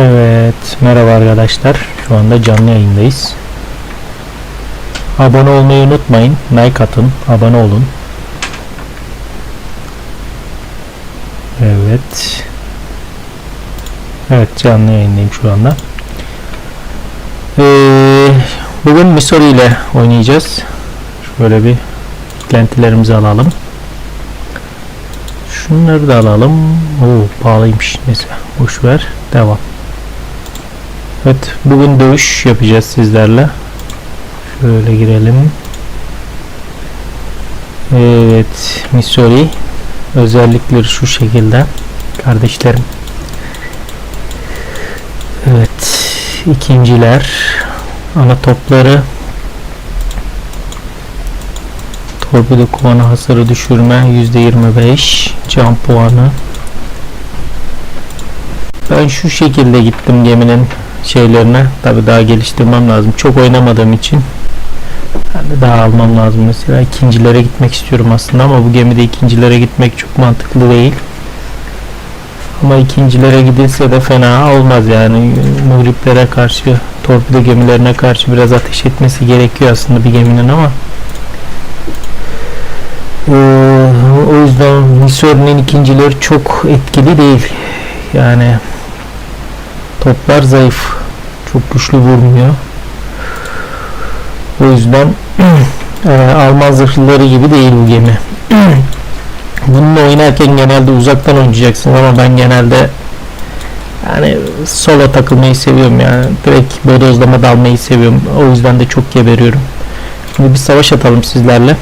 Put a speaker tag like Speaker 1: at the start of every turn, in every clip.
Speaker 1: Evet, merhaba arkadaşlar. Şu anda canlı yayındayız. Abone olmayı unutmayın. Like atın, abone olun. Evet. Evet, canlı yayındayım şu anda. Ee, bugün Missouri ile oynayacağız. Şöyle bir eklentilerimizi alalım. Şunları da alalım. Oo, pahalıymış. Neyse, boş ver. Devam. Evet, bugün dövüş yapacağız sizlerle. Şöyle girelim. Evet, Missouri. Özellikleri şu şekilde. Kardeşlerim. Evet, ikinciler. Ana topları. Torpido kovanı hasarı düşürme %25. Can puanı. Ben şu şekilde gittim geminin şeylerine. Tabi daha geliştirmem lazım. Çok oynamadığım için. Ben daha almam lazım mesela. ikincilere gitmek istiyorum aslında ama bu gemide ikincilere gitmek çok mantıklı değil. Ama ikincilere gidilse de fena olmaz yani. Muhriplere karşı, torpido gemilerine karşı biraz ateş etmesi gerekiyor aslında bir geminin ama ee, o yüzden Missouri'nin ikincileri çok etkili değil. Yani toplar zayıf. Çok güçlü vurmuyor. O yüzden e, Alman zırhlıları gibi değil bu gemi. Bununla oynarken genelde uzaktan oynayacaksın ama ben genelde yani solo takılmayı seviyorum yani direkt bodozlama dalmayı seviyorum. O yüzden de çok geberiyorum. Şimdi bir savaş atalım sizlerle.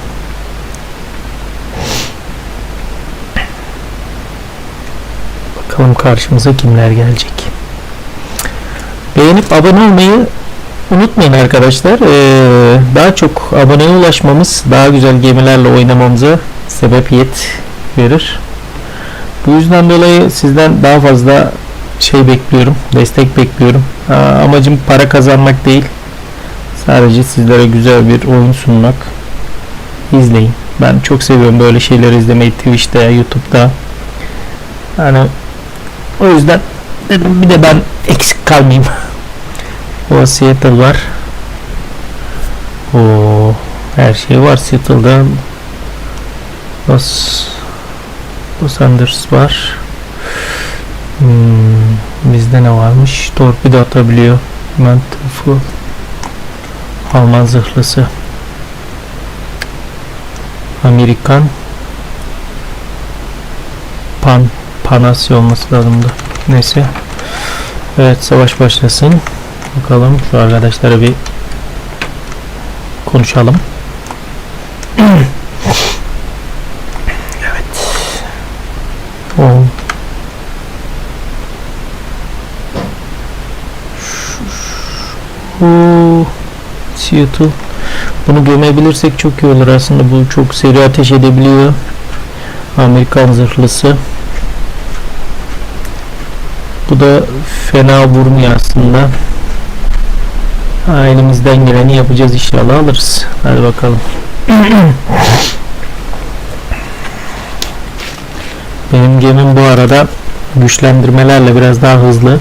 Speaker 1: Bakalım karşımıza kimler gelecek. Beğenip abone olmayı unutmayın arkadaşlar. Ee, daha çok aboneye ulaşmamız daha güzel gemilerle oynamamıza sebebiyet verir. Bu yüzden dolayı sizden daha fazla şey bekliyorum. Destek bekliyorum. Aa, amacım para kazanmak değil. Sadece sizlere güzel bir oyun sunmak. İzleyin. Ben çok seviyorum böyle şeyleri izlemeyi Twitch'te, YouTube'da. Yani o yüzden dedim bir de ben eksik kalmayayım. O Seattle var. O her şey var Seattle'da. Los Los Angeles var. Hmm, bizde ne varmış? Torpido atabiliyor. Mantıfı. Alman zırhlısı. Amerikan. Pan Panasya olması lazımdı. Neyse. Evet savaş başlasın. Bakalım şu arkadaşlara bir konuşalım. evet. O. Bu Seattle. Bunu gömebilirsek çok iyi olur aslında. Bu çok seri ateş edebiliyor. Amerikan zırhlısı. Bu da fena vurmuyor aslında elimizden geleni yapacağız inşallah alırız. Hadi bakalım. Benim gemim bu arada güçlendirmelerle biraz daha hızlı.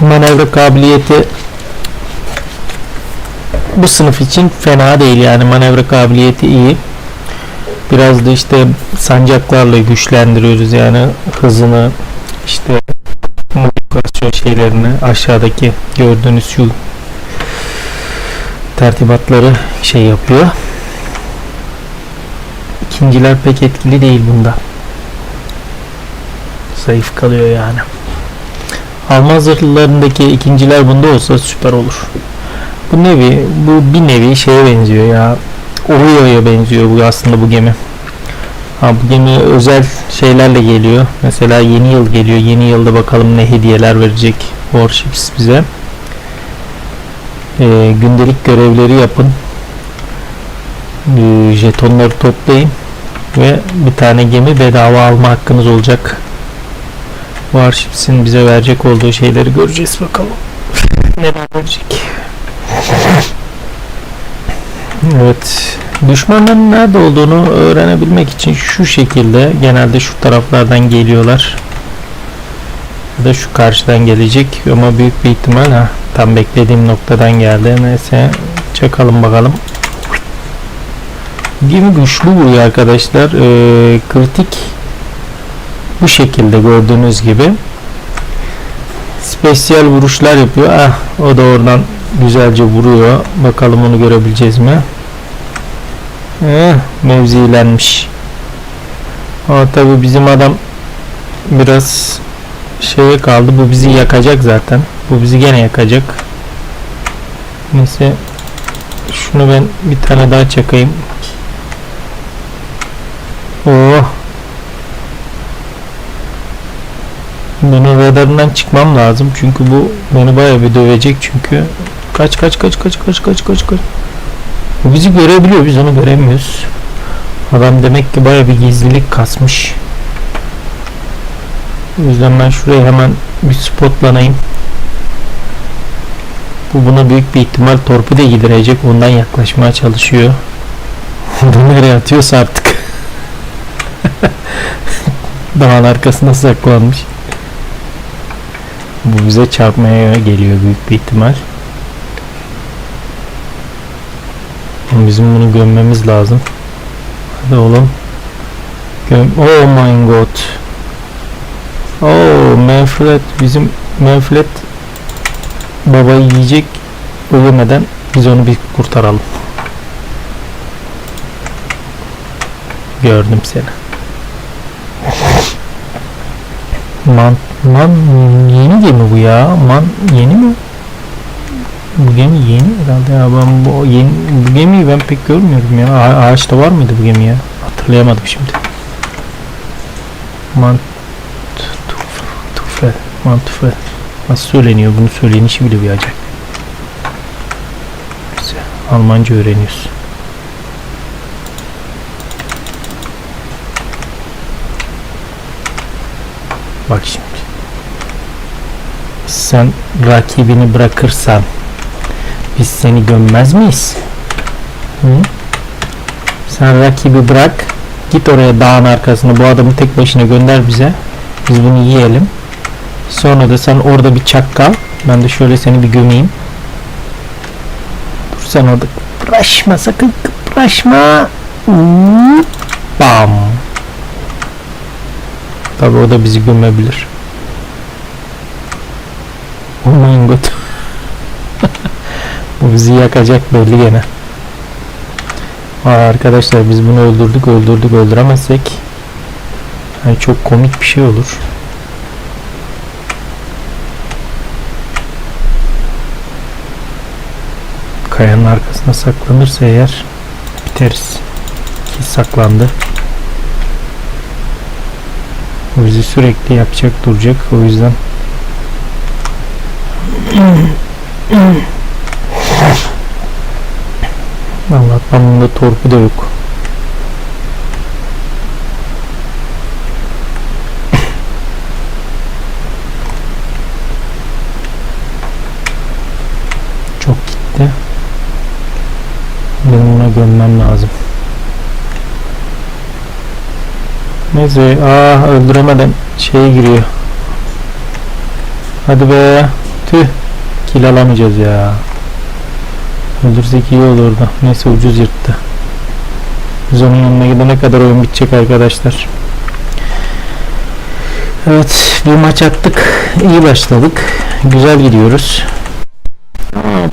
Speaker 1: Manevra kabiliyeti bu sınıf için fena değil yani. Manevra kabiliyeti iyi. Biraz da işte sancaklarla güçlendiriyoruz yani hızını işte modifikasyon şeylerini aşağıdaki gördüğünüz şu tertibatları şey yapıyor ikinciler pek etkili değil bunda zayıf kalıyor yani Alman zırhlılarındaki ikinciler bunda olsa süper olur. Bu nevi, bu bir nevi şeye benziyor ya. Orio'ya benziyor bu aslında bu gemi. Ha bu gemi özel şeylerle geliyor. Mesela yeni yıl geliyor. Yeni yılda bakalım ne hediyeler verecek Warships bize. Ee, gündelik görevleri yapın. Ee, jetonları toplayın. Ve bir tane gemi bedava alma hakkınız olacak. Warships'in bize verecek olduğu şeyleri göreceğiz bakalım. Neler verecek. Evet. Düşmanların nerede olduğunu öğrenebilmek için şu şekilde genelde şu taraflardan geliyorlar. Ya da şu karşıdan gelecek ama büyük bir ihtimal ha, tam beklediğim noktadan geldi. Neyse çakalım bakalım. Gemi güçlü vuruyor arkadaşlar. Ee, kritik bu şekilde gördüğünüz gibi. Spesiyel vuruşlar yapıyor. Ah, o da oradan güzelce vuruyor. Bakalım onu görebileceğiz mi? Eh, mevzilenmiş. Ama tabi bizim adam biraz şeye kaldı. Bu bizi yakacak zaten. Bu bizi gene yakacak. Neyse şunu ben bir tane daha çakayım. Oh. Bunun radarından çıkmam lazım. Çünkü bu beni bayağı bir dövecek çünkü. Kaç kaç kaç kaç kaç kaç kaç kaç bu bizi görebiliyor biz onu göremiyoruz. Adam demek ki bayağı bir gizlilik kasmış. O yüzden ben şuraya hemen bir spotlanayım. Bu buna büyük bir ihtimal torpide gidirecek ondan yaklaşmaya çalışıyor. Bunu nereye atıyorsa artık. Dağın arkasına saklanmış. Bu bize çarpmaya geliyor büyük bir ihtimal. Bizim bunu gömmemiz lazım. Hadi oğlum. Göm oh my god. Oh Manfred bizim Manfred babayı yiyecek. Ölmeden biz onu bir kurtaralım. Gördüm seni. Man, man yeni gemi bu ya. Man yeni mi? Bu gemi yeni herhalde ya. Ben bu yeni bu gemiyi ben pek görmüyorum ya. A- ağaçta var mıydı bu gemi ya? Hatırlayamadım şimdi. Man tuf, tufe, mantufe. Nasıl söyleniyor? Bunu söylenişi bile bir acayip. Almanca öğreniyoruz. Bak şimdi. Sen rakibini bırakırsan biz seni gömmez miyiz? Hı? Sen rakibi bırak. Git oraya dağın arkasına bu adamı tek başına gönder bize. Biz bunu yiyelim. Sonra da sen orada bir çak kal. Ben de şöyle seni bir gömeyim. Dur sen orada kıpraşma sakın kıpraşma. Bam. Tabi o da bizi gömebilir. Oh my god. Bizi yakacak belli gene. Aa, arkadaşlar biz bunu öldürdük öldürdük öldüremezsek yani çok komik bir şey olur. Kayanın arkasına saklanırsa eğer biteriz. Ki saklandı. O bizi sürekli yapacak duracak o yüzden Allah'tan bunda torpido yok. Çok gitti. Benim ona gömmem lazım. Neyse, ah öldüremeden şeye giriyor. Hadi be. Tüh. Kill alamayacağız ya. Öldürsek iyi olurdu. Neyse ucuz yırttı. Biz onun yanına gidene kadar oyun bitecek arkadaşlar. Evet bir maç attık. İyi başladık. Güzel gidiyoruz.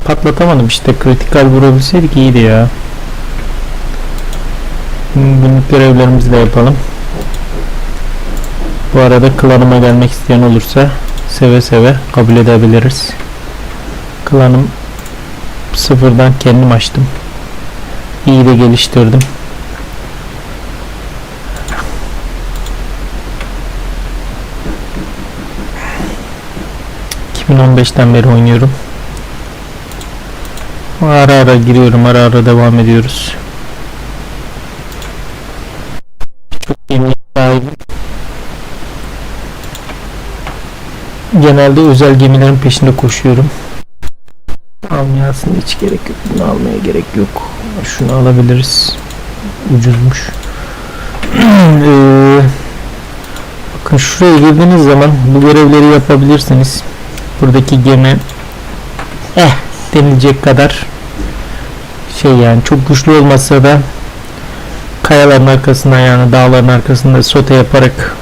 Speaker 1: Patlatamadım işte. Kritikal vurabilseydik iyiydi ya. Günlük görevlerimizi de yapalım. Bu arada klanıma gelmek isteyen olursa seve seve kabul edebiliriz. Klanım sıfırdan kendim açtım. İyi de geliştirdim. ...2015'ten beri oynuyorum. Ara ara giriyorum, ara ara devam ediyoruz. Çok yeni sahibim. Genelde özel gemilerin peşinde koşuyorum. Aslında hiç gerek yok. Bunu almaya gerek yok. Şunu alabiliriz. Ucuzmuş. Eee, bakın şuraya girdiğiniz zaman bu görevleri yapabilirsiniz. Buradaki gemi eh denilecek kadar şey yani çok güçlü olmasa da kayaların arkasında yani dağların arkasında sote yaparak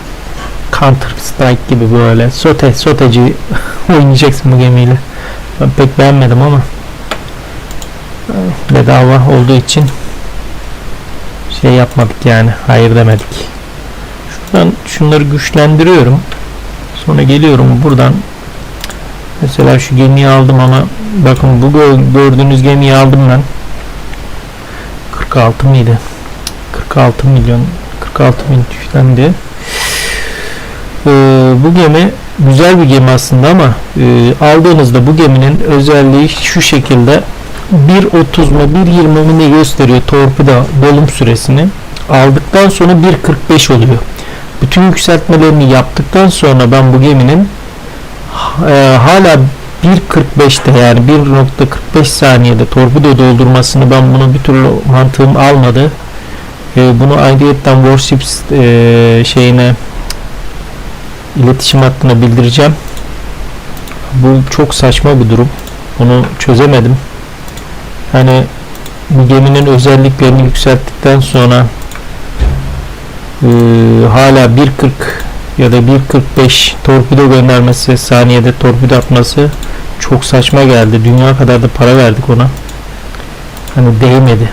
Speaker 1: Counter Strike gibi böyle sote soteci oynayacaksın bu gemiyle. Ben pek beğenmedim ama bedava olduğu için şey yapmadık yani hayır demedik. Şuradan şunları güçlendiriyorum. Sonra geliyorum buradan mesela şu gemiyi aldım ama bakın bu gö- gördüğünüz gemiyi aldım ben. 46 mıydı? 46 milyon 46 bin diye. Ee, bu gemi güzel bir gemi aslında ama e, aldığınızda bu geminin özelliği şu şekilde 1.30 mu 1.20 mi ne gösteriyor torpido dolum süresini aldıktan sonra 1.45 oluyor. Bütün yükseltmelerini yaptıktan sonra ben bu geminin e, hala 1.45'te yani 1.45 saniyede torpido doldurmasını ben bunu bir türlü mantığım almadı. E, bunu ayrıyetten Warships e, şeyine iletişim hattına bildireceğim. Bu çok saçma bir durum. Bunu çözemedim. Hani bu geminin özelliklerini yükselttikten sonra e, hala 1.40 ya da 1.45 torpido göndermesi saniyede torpido atması çok saçma geldi. Dünya kadar da para verdik ona. Hani değmedi.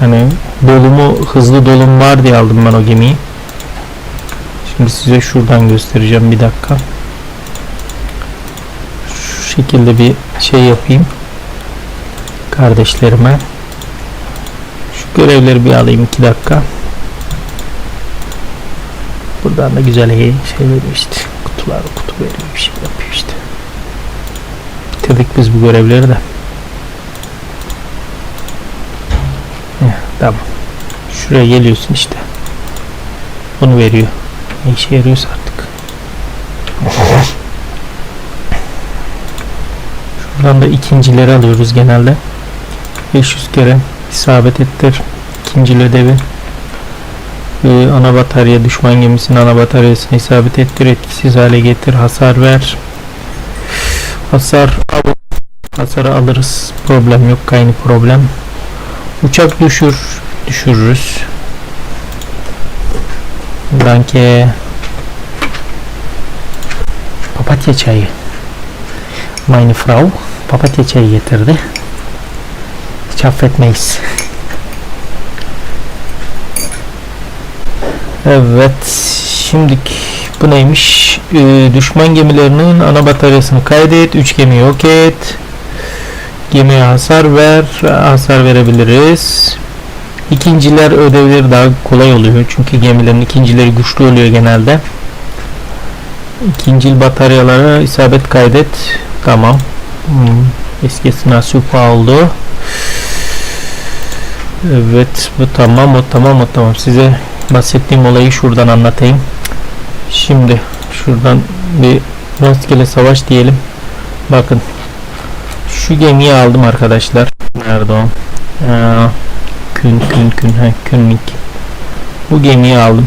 Speaker 1: Hani dolumu hızlı dolum var diye aldım ben o gemiyi. Şimdi size şuradan göstereceğim bir dakika. Şu şekilde bir şey yapayım. Kardeşlerime. Şu görevleri bir alayım iki dakika. Buradan da güzel şey veriyor işte. Kutular kutu veriyor bir şey yapıyor işte. Bitirdik biz bu görevleri de. Heh, tamam. Şuraya geliyorsun işte. Bunu veriyor. Ne işe yarıyorsa artık. Şuradan da ikincileri alıyoruz genelde. 500 kere isabet ettir. İkinci ödevi. Ee, ana batarya düşman gemisinin ana bataryasını isabet ettir. Etkisiz hale getir. Hasar ver. Hasar al. Hasarı alırız. Problem yok. Kaynı problem. Uçak düşür. Düşürürüz. Danke. Papatya çayı. Meine Frau papatya çayı getirdi. Hiç affetmeyiz. Evet. Şimdiki bu neymiş? Ee, düşman gemilerinin ana bataryasını kaydet. 3 gemi yok et. Gemiye hasar ver. Hasar verebiliriz. İkinciler ödevleri daha kolay oluyor. Çünkü gemilerin ikincileri güçlü oluyor genelde. İkincil bataryalara isabet kaydet. Tamam. Hmm. Eskisine süper oldu. Evet bu tamam o tamam o tamam. Size bahsettiğim olayı şuradan anlatayım. Şimdi şuradan bir rastgele savaş diyelim. Bakın şu gemiyi aldım arkadaşlar. Nerede o? Aa, kün kün kün he, künlik. Bu gemiyi aldım.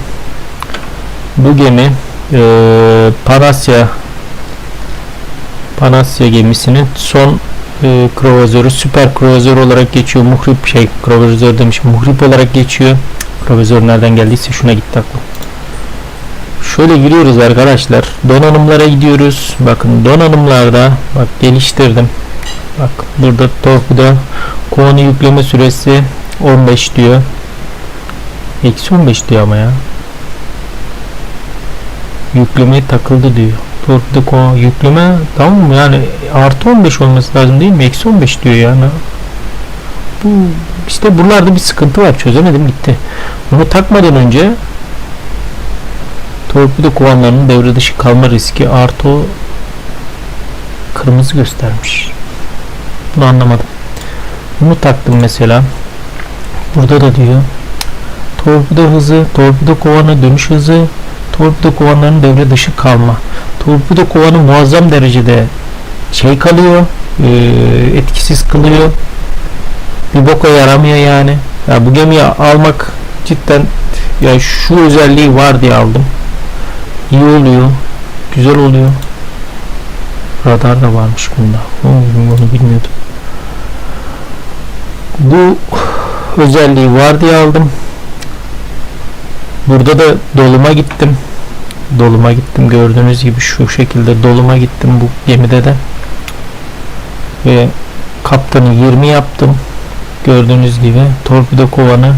Speaker 1: Bu gemi e, Panasya Panasya gemisinin son e, kruvazörü süper kruvazör olarak geçiyor. Muhrip şey kruvazör demiş. Muhrip olarak geçiyor. Kruvazör nereden geldiyse şuna gitti aklım. Şöyle giriyoruz arkadaşlar. Donanımlara gidiyoruz. Bakın donanımlarda bak geliştirdim. Bak burada torpido konu yükleme süresi 15 diyor. Eksi 15 diyor ama ya. Yükleme takıldı diyor. Torpido konu yükleme tamam mı yani artı 15 olması lazım değil mi? Eksi 15 diyor yani. Bu işte buralarda bir sıkıntı var. Çözemedim gitti. Bunu takmadan önce torpido kovanlarının devre dışı kalma riski artı o kırmızı göstermiş. Bunu anlamadım. Bunu taktım mesela. Burada da diyor. Torpido hızı, torpido kovanı dönüş hızı, torpido kovanlarının devre dışı kalma. Torpido kovanı muazzam derecede şey kalıyor. e, etkisiz kılıyor. Bir boka yaramıyor yani. Ya bu gemiyi almak cidden ya şu özelliği var diye aldım. İyi oluyor. Güzel oluyor. Radar da varmış bunda. Oo, bunu bilmiyordum. Bu özelliği var diye aldım. Burada da doluma gittim. Doluma gittim gördüğünüz gibi şu şekilde doluma gittim bu gemide de. Ve kaptanı 20 yaptım. Gördüğünüz gibi torpido kovanı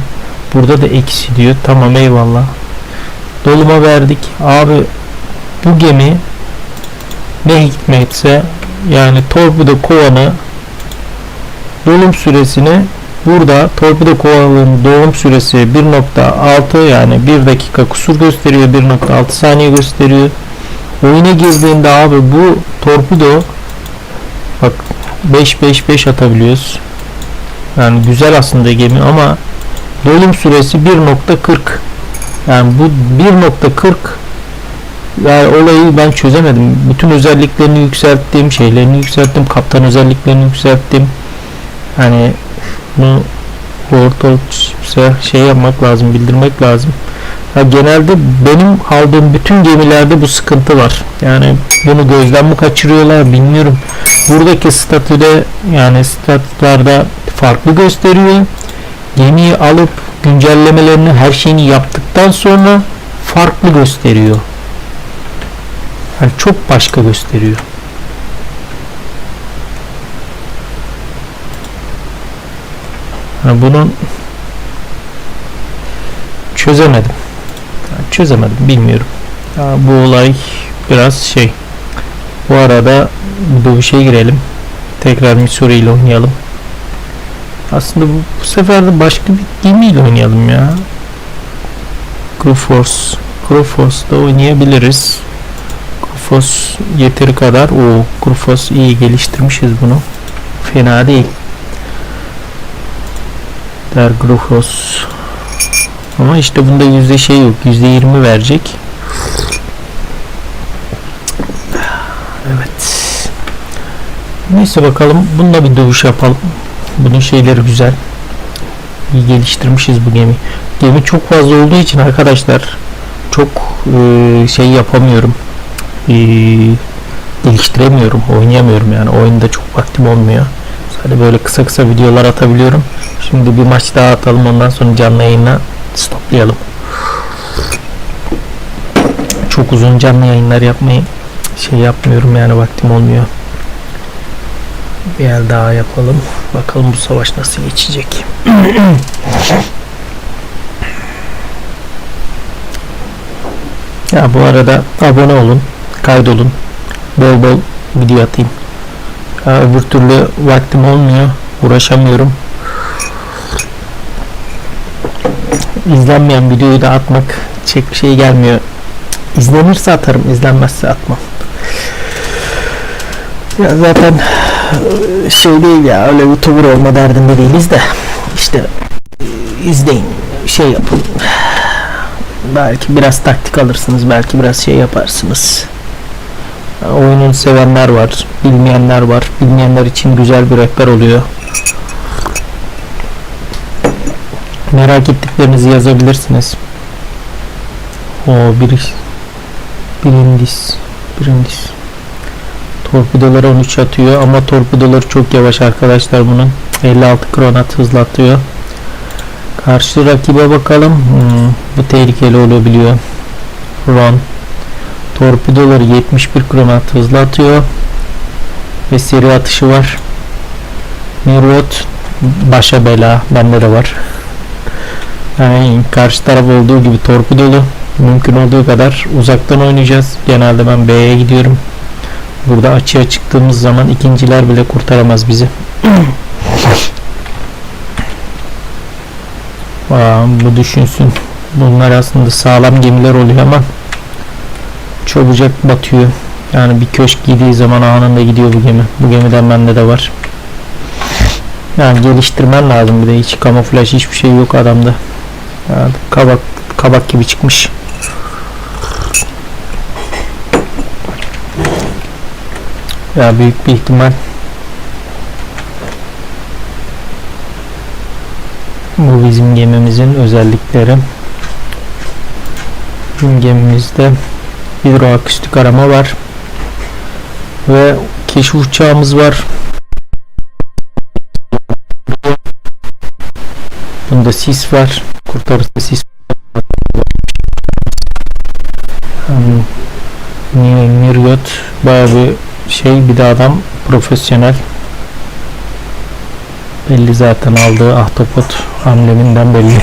Speaker 1: burada da eksi diyor. Tamam eyvallah. Doluma verdik. Abi bu gemi ne hikmetse yani torpido kovanı dolum süresini burada torpido kovanın dolum süresi 1.6 yani 1 dakika kusur gösteriyor 1.6 saniye gösteriyor oyuna girdiğinde abi bu torpido bak 5-5-5 atabiliyoruz yani güzel aslında gemi ama dolum süresi 1.40 yani bu 1.40 yani olayı ben çözemedim. Bütün özelliklerini yükselttim, şeylerini yükselttim, kaptan özelliklerini yükselttim. Hani bunu ortalıkça şey yapmak lazım, bildirmek lazım. Ya genelde benim aldığım bütün gemilerde bu sıkıntı var. Yani bunu gözden mi kaçırıyorlar bilmiyorum. Buradaki statüde yani statülarda farklı gösteriyor. Gemiyi alıp güncellemelerini her şeyini yaptıktan sonra farklı gösteriyor. Yani çok başka gösteriyor. Bunun çözemedim. Çözemedim bilmiyorum. Bu olay biraz şey. Bu arada şey girelim. Tekrar Missouri ile oynayalım. Aslında bu, bu sefer de başka bir gemiyle oynayalım ya. Crewforce. Crewforce'da oynayabiliriz. Grufos yeteri kadar. O Grufos iyi geliştirmişiz bunu. Fena değil. Der Grufos. Ama işte bunda yüzde şey yok. Yüzde yirmi verecek. Evet. Neyse bakalım. Bununla bir dövüş yapalım. Bunun şeyleri güzel. İyi geliştirmişiz bu gemi. Gemi çok fazla olduğu için arkadaşlar çok e, şey yapamıyorum e, geliştiremiyorum, oynayamıyorum yani oyunda çok vaktim olmuyor. Sadece böyle kısa kısa videolar atabiliyorum. Şimdi bir maç daha atalım ondan sonra canlı yayına stoplayalım. Çok uzun canlı yayınlar yapmayı şey yapmıyorum yani vaktim olmuyor. Bir el daha yapalım. Bakalım bu savaş nasıl geçecek. ya bu arada abone olun kaydolun. Bol bol video atayım. Ya öbür türlü vaktim olmuyor. Uğraşamıyorum. İzlenmeyen videoyu da atmak çek bir şey gelmiyor. İzlenirse atarım, izlenmezse atmam. Ya zaten şey değil ya öyle youtuber olma derdinde değiliz de işte izleyin şey yapın belki biraz taktik alırsınız belki biraz şey yaparsınız oyunun sevenler var bilmeyenler var. Bilmeyenler için güzel bir rehber oluyor. Merak ettiklerinizi yazabilirsiniz. O bir birindis birindis torpidoları 13 atıyor ama torpidoları çok yavaş arkadaşlar bunun. 56 kronat hızlatıyor. Karşı rakibe bakalım. Hmm, bu tehlikeli olabiliyor. Ron torpidoları 71 kronat hızla atıyor. Ve seri atışı var. Mirot başa bela bende de var. Yani karşı taraf olduğu gibi torpidolu. Mümkün olduğu kadar uzaktan oynayacağız. Genelde ben B'ye gidiyorum. Burada açığa çıktığımız zaman ikinciler bile kurtaramaz bizi. Aa, bu düşünsün. Bunlar aslında sağlam gemiler oluyor ama olmuş batıyor. Yani bir köşk gidiği zaman anında gidiyor bu gemi. Bu gemiden bende de var. Yani geliştirmen lazım bir de hiç kamuflaj hiçbir şey yok adamda. Yani kabak kabak gibi çıkmış. Ya büyük bir ihtimal bu bizim gemimizin özellikleri. Bizim gemimizde hidroakustik arama var. Ve keşif uçağımız var. Bunda sis var. Kurtarıcı sis Hmm, Mir- Miryot bayağı bir şey bir de adam profesyonel belli zaten aldığı ahtapot hamleminden belli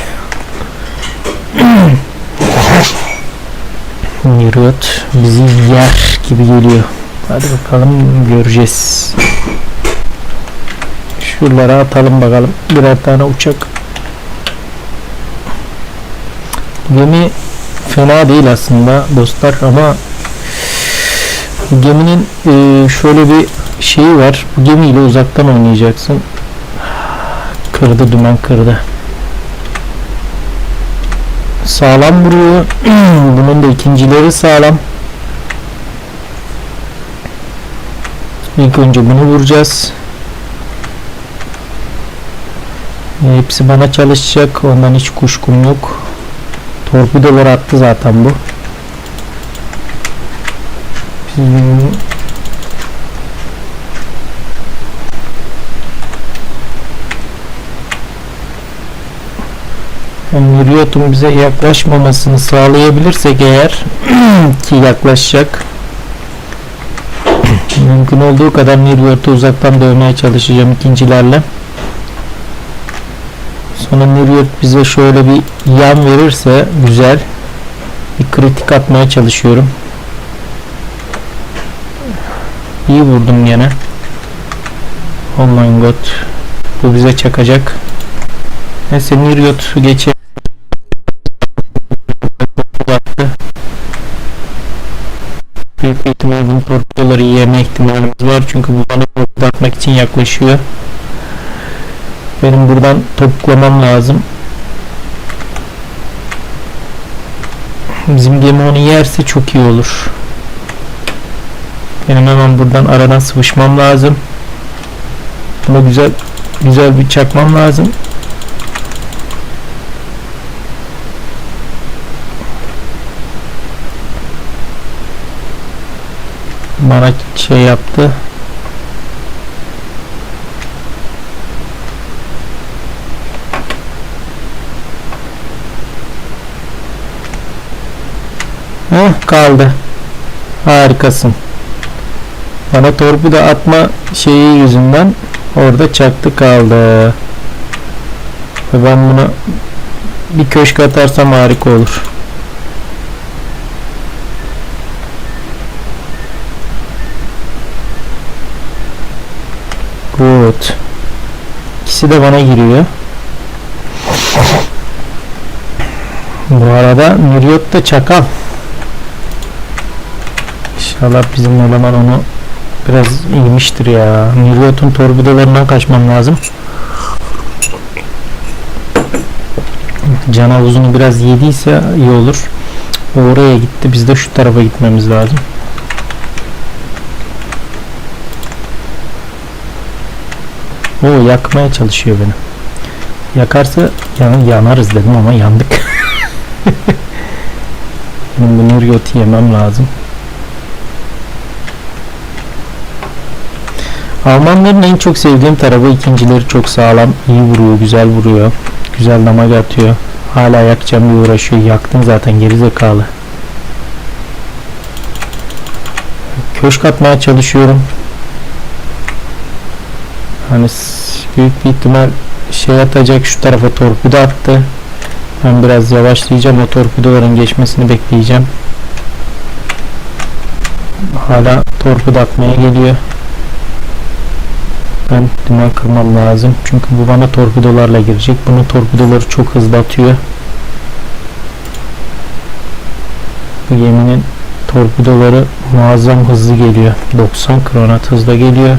Speaker 1: Miryot bizi yer gibi geliyor hadi bakalım göreceğiz şuralara atalım bakalım birer tane uçak gemi fena değil aslında dostlar ama geminin e, şöyle bir şeyi var. Bu gemiyle uzaktan oynayacaksın. Kırdı dümen kırdı. Sağlam vuruyor. Bunun da ikincileri sağlam. İlk önce bunu vuracağız. Hepsi bana çalışacak. Ondan hiç kuşkum yok. Torpidoları attı zaten bu. Yani Müriyot'un bize yaklaşmamasını sağlayabilirsek eğer ki yaklaşacak mümkün olduğu kadar Müriyot'u uzaktan dövmeye çalışacağım ikincilerle sonra Müriyot bize şöyle bir yan verirse güzel bir kritik atmaya çalışıyorum İyi vurdum gene. Oh my god. Bu bize çakacak. Neyse Miryot geçe İhtimalle bunun torpidoları yeme ihtimalimiz var. Çünkü bu bana atmak için yaklaşıyor. Benim buradan toplamam lazım. Bizim gemi onu yerse çok iyi olur. Benim hemen buradan aradan sıvışmam lazım. Buna güzel güzel bir çakmam lazım. Bana şey yaptı. Heh, kaldı. Harikasın. Bana torpido atma şeyi yüzünden orada çaktı kaldı. Ve ben bunu bir köşk atarsam harika olur. İkisi de bana giriyor. Bu arada Miryot da çakal. İnşallah bizim eleman onu biraz iyiymiştir ya. Miryot'un torpidolarından kaçmam lazım. Can havuzunu biraz yediyse iyi olur. Oraya gitti. Biz de şu tarafa gitmemiz lazım. O yakmaya çalışıyor beni. Yakarsa yan, yanarız dedim ama yandık. Benim bu Miryot'u yemem lazım. Almanların en çok sevdiğim tarafı ikincileri çok sağlam, iyi vuruyor, güzel vuruyor. Güzel damage atıyor. Hala yakacağım diye uğraşıyor. Yaktın zaten gerizekalı. Köşk atmaya çalışıyorum. Hani büyük bir ihtimal şey atacak şu tarafa torpido attı. Ben biraz yavaşlayacağım o torpidoların geçmesini bekleyeceğim. Hala torpido atmaya geliyor. Ben dümen kırmam lazım. Çünkü bu bana torpidolarla girecek. Bunun torpidoları çok hızlı atıyor. Bu geminin torpidoları muazzam hızlı geliyor. 90 kronat hızla geliyor.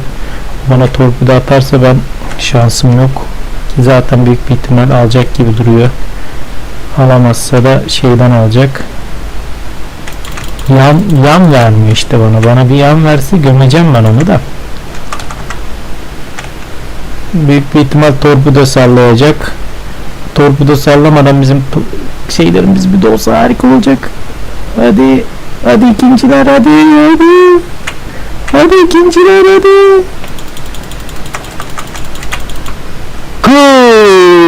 Speaker 1: Bana torpido atarsa ben şansım yok. Zaten büyük bir ihtimal alacak gibi duruyor. Alamazsa da şeyden alacak. Yan, yan vermiyor işte bana. Bana bir yan verse gömeceğim ben onu da. Büyük bir ihtimal torpido sallayacak. torpido sallamadan bizim şeylerimiz bir de olsa harika olacak. Hadi. Hadi ikinciler hadi hadi. Hadi ikinciler hadi.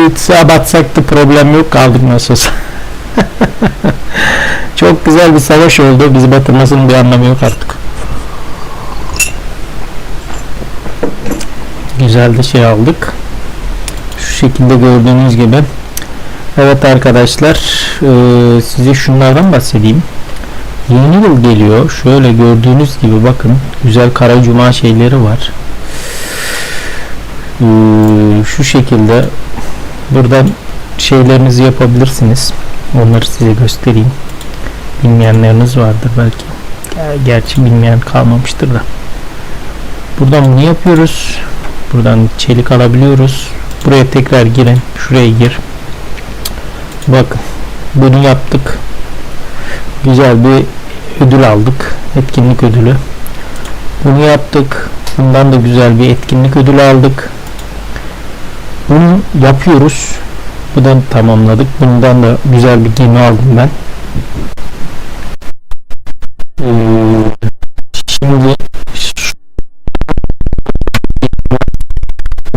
Speaker 1: Ha, batsak da problem yok kaldık nasıl olsa. Çok güzel bir savaş oldu. Bizi batırmasının bir anlamı yok artık. Güzel de şey aldık. Şu şekilde gördüğünüz gibi. Evet arkadaşlar eee, size şunlardan bahsedeyim. Yeni yıl geliyor. Şöyle gördüğünüz gibi bakın güzel kara cuma şeyleri var. Eee, şu şekilde buradan şeylerinizi yapabilirsiniz. Onları size göstereyim. Bilmeyenleriniz vardır belki. Gerçi bilmeyen kalmamıştır da. Buradan bunu yapıyoruz. Buradan çelik alabiliyoruz. Buraya tekrar girin. Şuraya gir. Bakın. Bunu yaptık. Güzel bir ödül aldık. Etkinlik ödülü. Bunu yaptık. Bundan da güzel bir etkinlik ödülü aldık. Bunu yapıyoruz. Buradan tamamladık. Bundan da güzel bir gemi aldım ben. Ee, şimdi şu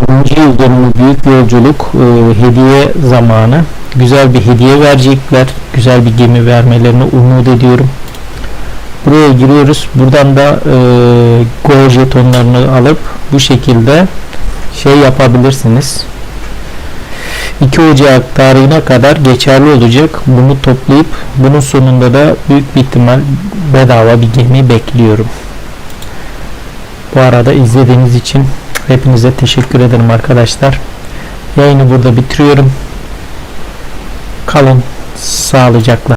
Speaker 1: 10. yıl dönümü büyük yolculuk e, hediye zamanı. Güzel bir hediye verecekler. Güzel bir gemi vermelerini umut ediyorum. Buraya giriyoruz. Buradan da e, Go jetonlarını alıp bu şekilde şey yapabilirsiniz. 2 Ocak tarihine kadar geçerli olacak. Bunu toplayıp bunun sonunda da büyük bir ihtimal bedava bir gemi bekliyorum. Bu arada izlediğiniz için hepinize teşekkür ederim arkadaşlar. Yayını burada bitiriyorum. Kalın sağlıcakla.